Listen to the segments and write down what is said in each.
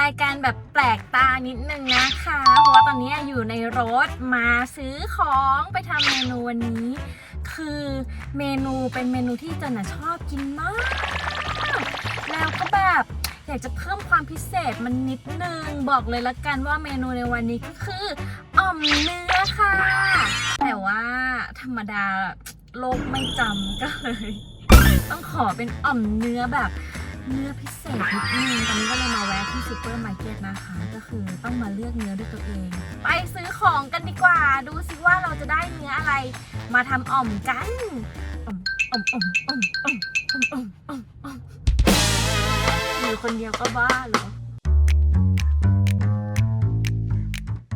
รายการแบบแปลกตานิดนึงนะคะ เพราะว่าตอนนี้อยู่ในรถมาซื้อของไปทำเมนูวันนี้ คือเมนูเป็นเมนูที่เจันน่ะชอบกินมาก แล้วก็แบบอยากจะเพิ่มความพิเศษมันนิดนึง บอกเลยละกันว่าเมนูในวันนี้ก็คืออ่อมเนื้อค่ะ แต่ว่าธรรมดาโลกไม่จำก็เลย ต้องขอเป็นอ่อมเนื้อแบบ เนื้อพิเศษนิดนึงตอนนี้ก็เลยมาแวะที่ซูเปอร์มาร์เก็ตนะคะ ก็คือต้องมาเลือกเนื้อด้วยตัวเอง ไปซื้อของกันดีกว่า ดูสิว่าเราจะได้เนื้ออะไร มาทำอ่อมกันอ่อมอ่อมอ่อมอ่อมอ่อมอ่อมอ่อมอ่อมอ่อมอยู่คนเดียวก็บ้าเหรอ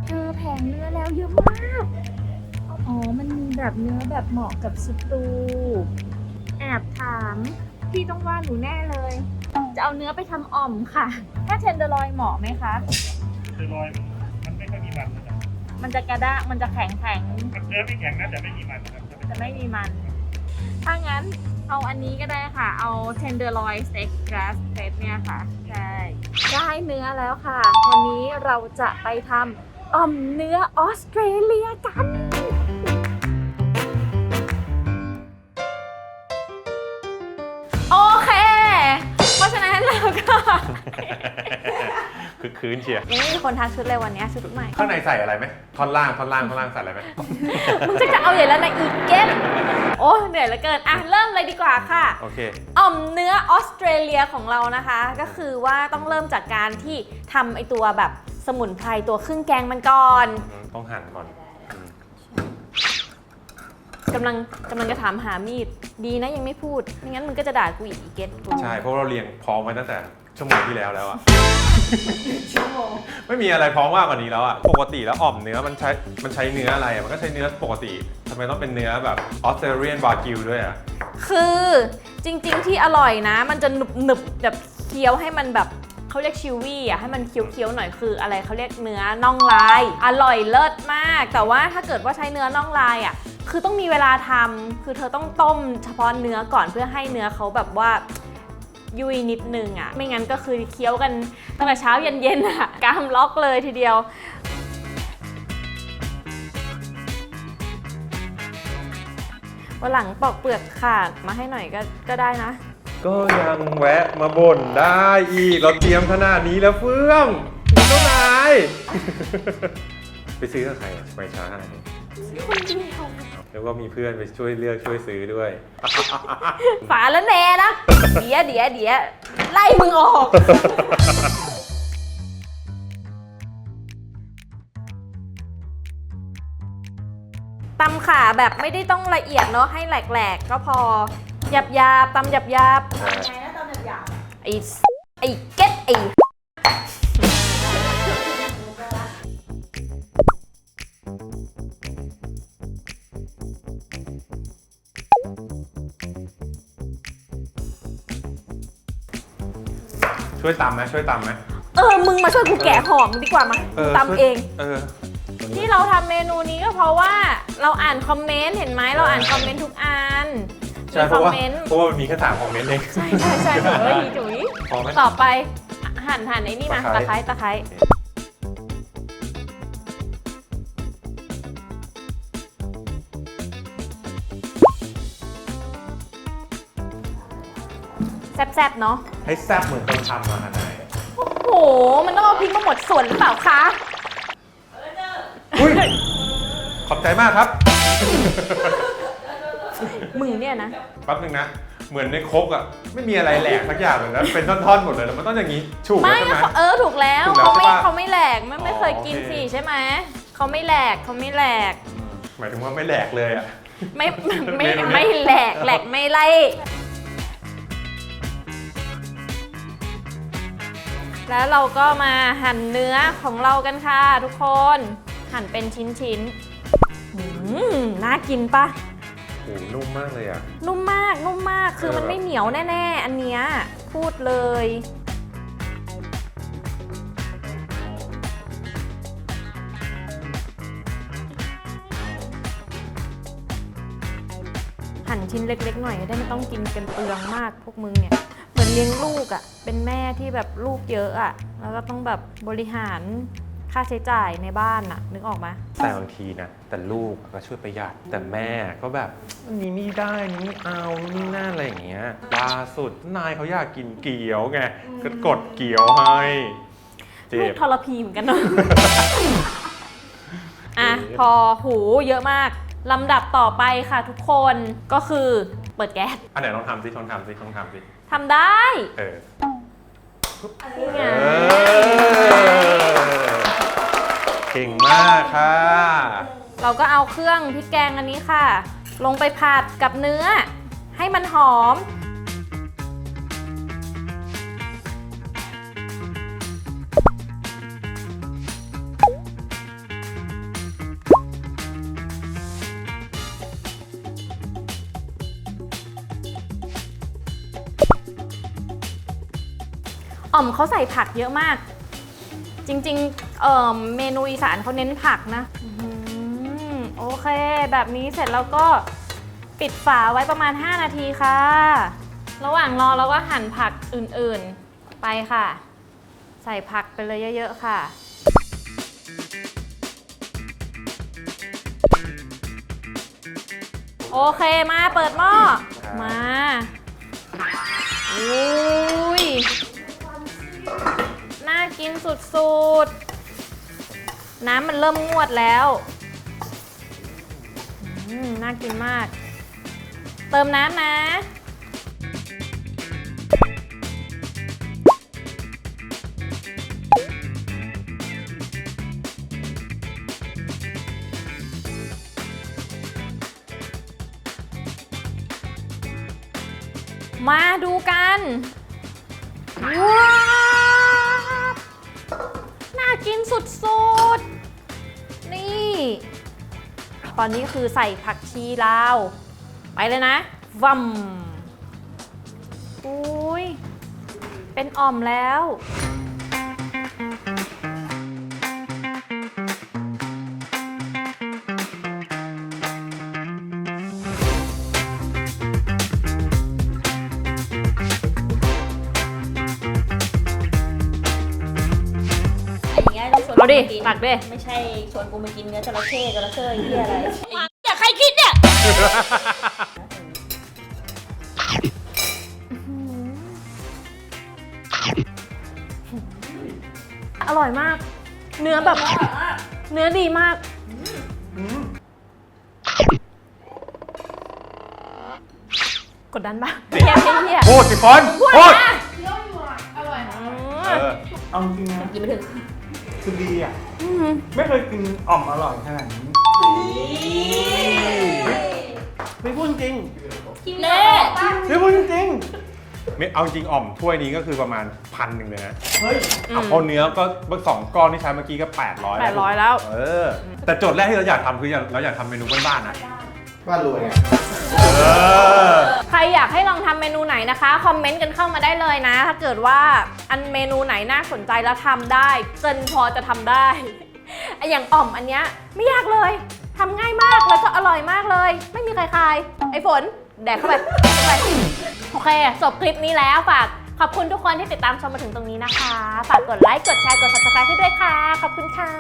เจอแผงเนื้อแล้วเยอะมาก อ๋อ มันมีแบบเนื้อแบบเหมาะกับสตู แอบถาม พี่ต้องว่าหนูแน่เลย จะเอาเนื้อไปทำอ่อมค่ะ ถ้าเทนเดอร์ลอยเหมาะไหมคะ คือรอยมันไม่ค่อยมีมันนะครับมันจะกระด้างมันจะแข็งแข็งมันเนื้อไม่แข็งนะแต่ไม่มีมันนะครับๆจะไม่มีมัน ถ้างั้นเอาอันนี้ก็ได้ค่ะ เอา tenderloin steak grass fed เนี่ยค่ะ ใช่ ได้เนื้อแล้วค่ะ วันนี้เราจะไปทำอ่อมเนื้อออสเตรเลียกัน ราะฉะนั้นเราก็คือคืนเชียร์ยังไม่มีคนทักชุดเลยวันนี้ชุดใหม่ ข้างในใส่อะไรไหมท่อนล่างท่อนล่างท่อนล่างใส่อะไรไหมมึงจะจะเอาอย่างแล้วนะอีเก็ตโอ้เหนื่อยเหลือเกิน อะ เริ่มเลยดีกว่าค่ะ โอเค อ่อมเนื้อออสเตรเลียของเรานะคะ ก็คือว่าต้องเริ่มจากการที่ทำไอตัวแบบสมุนไพรตัวเครื่องแกงมันก่อน ต้องหั่นก่อนอืม กำลังกำลังจะถามหามีด ดีนะยังไม่พูด ไม่งั้นมึงก็จะด่ากูอีกอีเก็ตกูใช่ เพราะเราเรียงพร้อมไว้ตั้งแต่ชั่วโมงที่แล้วแล้วอะไม่มีอะไรพร้อมมากกว่านี้แล้วอะปกติแล้วอ่อมเนื้อมันใช้ มันใช้เนื้ออะไรอะมันก็ใช้เนื้อปกติทำไมต้องเป็นเนื้อแบบออสเตรเลียนบากิวด้วยอะคือจริง ๆ ที่อร่อยนะ มันจะหนึบหนึบๆแบบเคี้ยวให้มันแบบเขาเรียกชิววี่อะให้มันเคี้ยวๆหน่อยคืออะไรเขาเรียกเนื้อน่องลาย อร่อยเลิศมาก แต่ว่าถ้าเกิดว่าใช้เนื้อน่องลายอะ คือต้องมีเวลาทำคือเธอต้องต้มเฉพาะเนื้อก่อนเพื่อให้เนื้อเขาแบบว่ายุยนิดนึงอะ ไม่งั้นก็คือเคี้ยวกันตั้งแต่เช้าเย็นๆอะกล้ามล็อกเลยทีเดียว วันหลังปอกเปลือกขาดมาให้หน่อยก็ก็ได้นะ ก็ยังแวะมาบ่นได้อีก เราเตรียมขนาดนี้แล้วเฟื่องเจ้านาย ไปซื้อกับใครไปช้าขนาดนี้ คนเดียวแล้วก็มีเพื่อนไปช่วยเลือกช่วยซื้อด้วย ฝาแล้วแน่นะ เดี๋ยวเดี๋ยวเดี๋ยวไล่มึงออก ตำขาแบบไม่ได้ต้องละเอียดเนาะให้แหลกๆ ก็พอหยับยาบๆตำหยับยาบอ่าไงนะตำหยับยาบไอ้สไอ้เก็ตไอ้ ช่วยตำไหมช่วยตำไหมเออ มึงมาช่วยกูแกะหอมดีกว่ามากูตำเอง เออที่เราทำเมนูนี้ก็เพราะว่าเราอ่านคอมเมนต์เห็นไหมเราอ่านคอมเมนต์ทุกอันใช่มีเพคอราะมว่าเมนต์เพราะว่ามันมีแค่สามคอมเมนต์เองใช่ใช่ใช่เฮ้ยจุ๋ยพอไหมต่อไปหั่นหั่นไอ้นี่มาตะตะไคไคร้ร้ตะไคร้ แซ่บๆ เนาะ ให้แซ่บเหมือนคนทำมาขนาดไหนโอ้โห มันต้องเอาพริกมาหมดส่วนหรือเปล่าคะ อุ้ย ขอบใจมากครับ มึงเนี่ยนะ แป๊บนึงนะ เหมือนในครกอะ ไม่มีอะไรแหลกสักอย่างเลยนะเป็นท่อนๆ หมดเลยแล้วมันต้องอย่างนี้ ถูกแล้วไม่ ใช่ไหม เออ ถูกแล้วถูกแล้วเขาไม่ใช่ปะเขาไม่แหลกไม่ไม่อ๋อเคยกินโอเค สิใช่ไหม เขาไม่แหลกเขาไม่แหลก หมายถึงว่าไม่แหลกเลยอะ ไม่ไม่เมนูนี้ไม่แหลกแหลกไม่ไล่ แล้วเราก็มาหั่นเนื้อของเรากันค่ะ ทุกคน หั่นเป็นชิ้นๆอืมน่ากินปะโอ้โหนุ่มมากเลยอะ นุ่มมาก นุ่มมาก คือเออมันไม่เหนียวแน่ ๆ อันเนี้ย พูดเลย หั่นชิ้นเล็ก ๆ หน่อยจะได้ไม่ต้องกินกันเปลืองมากพวกมึงเนี่ยเห มือนเลี้ยงลูกอะ่ะ เป็นแม่ที่แบบลูกเยอะอะ่ะเอแล้วก็ต้องแบบบริหารค่าใช้จ่ายในบ้านอะนึกออกไหมแต่บางทีนะแต่ลูกก็ช่วยประหยัด แต่แม่ก็แบบอันนี้ไม่ได้อันนี้ไม่เอานี่นั่นอะไรอย่างเงี้ยล่าสุดนายเขาอยากกินเกี๊ยวไงก็กดเกี๊ยวให้เจ็ลูกบทรพีเหมือนกันเนาะ อะเจ็บพอหูเยอะมาก ลำดับต่อไปค่ะทุกคนก็คือเปิดแก๊สอันไหนลองทำสิลองทำสิลองทำสิ ทำได้ เออนี่ไง เออเก่งมากค่ะ เราก็เอาเครื่องพริกแกงอันนี้ค่ะ ลงไปผัดกับเนื้อ ให้มันหอม อ่อมเขาใส่ผักเยอะมาก จริงๆเอ่อเมนูอีสานเขาเน้นผักนะอื้อหือโอเค แบบนี้เสร็จแล้วก็ปิดฝาไว้ประมาณ 5 นาทีค่ะ ระหว่างรอเราก็หั่นผักอื่นๆไปค่ะ ใส่ผักไปเลยเยอะ ๆ ค่ะ โอเคมาเปิดหม้อครับมา อุ้ยน่า กินสุดๆ น้ำมันเริ่มงวดแล้วน่ากินมาก เติมน้ำนะ มาดูกันว้า สุดๆ นี่ ตอนนี้คือใส่ผักชีลาว ไปเลยนะวัมอุ้ย เป็นอ่อมแล้ว ดิกูมกินตักดิ ไม่ใช่ชวนกูมากินเนื้อจระเข้จระเข้เหี้ยอะไรอยากใครคิดเนี่ยอร่อยมาก เนื้อแบบ เนื้อดีมาก กดดันปะเพี้ยเพี้ยเพี้ยพูดสิฟอนพูดอืเอมอเอาจริงนะ กินไม่ถึง คือดีอะ อืมไม่เคยกินอ่อมอร่อยขนาดนี้ไม่พูดจริงเน่ไม่พูดจริงไม่เอาจริงอ่อมถ้วยนี้ก็คือประมาณพันหนึ่งเลยนะเฮ้ยเอาเพราะเนื้อก็สองก้อนที่ใช้เมื่อกี้ก็ 800 แปดร้อยแล้ว เออ แต่โจทย์แรกที่เราอยากทำคือเราอยากทำเมนูบ้านๆนะ ว่ารวยไงเออใครอยากให้ลองทำเมนูไหนนะคะ คอมเมนต์กันเข้ามาได้เลยนะ ถ้าเกิดว่าอันเมนูไหนน่าสนใจแล้วทำได้เจนพอจะทำได้ไออย่างอ่อมอันเนี้ยไม่ยากเลยทำง่ายมากแล้วก็อร่อยมากเลย ไม่มีใครคาย ไอฝน แดกเข้าไปเข้าไปโอเคจบคลิปนี้แล้วฝากขอบคุณทุกคนที่ติดตามชมมาถึงตรงนี้นะคะ ฝากกดไลค์ กดแชร์ กด subscribe ให้ด้วยค่ะ ขอบคุณค่ะ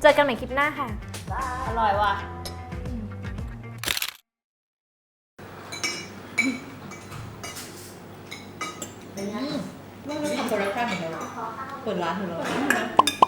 เจอกันใหม่คลิปหน้าค่ะ อร่อยว่ะ เป็นไงไม่รู้ทำโปรดักชั่นเหมือนกันเปิดร้านเหมือนเรา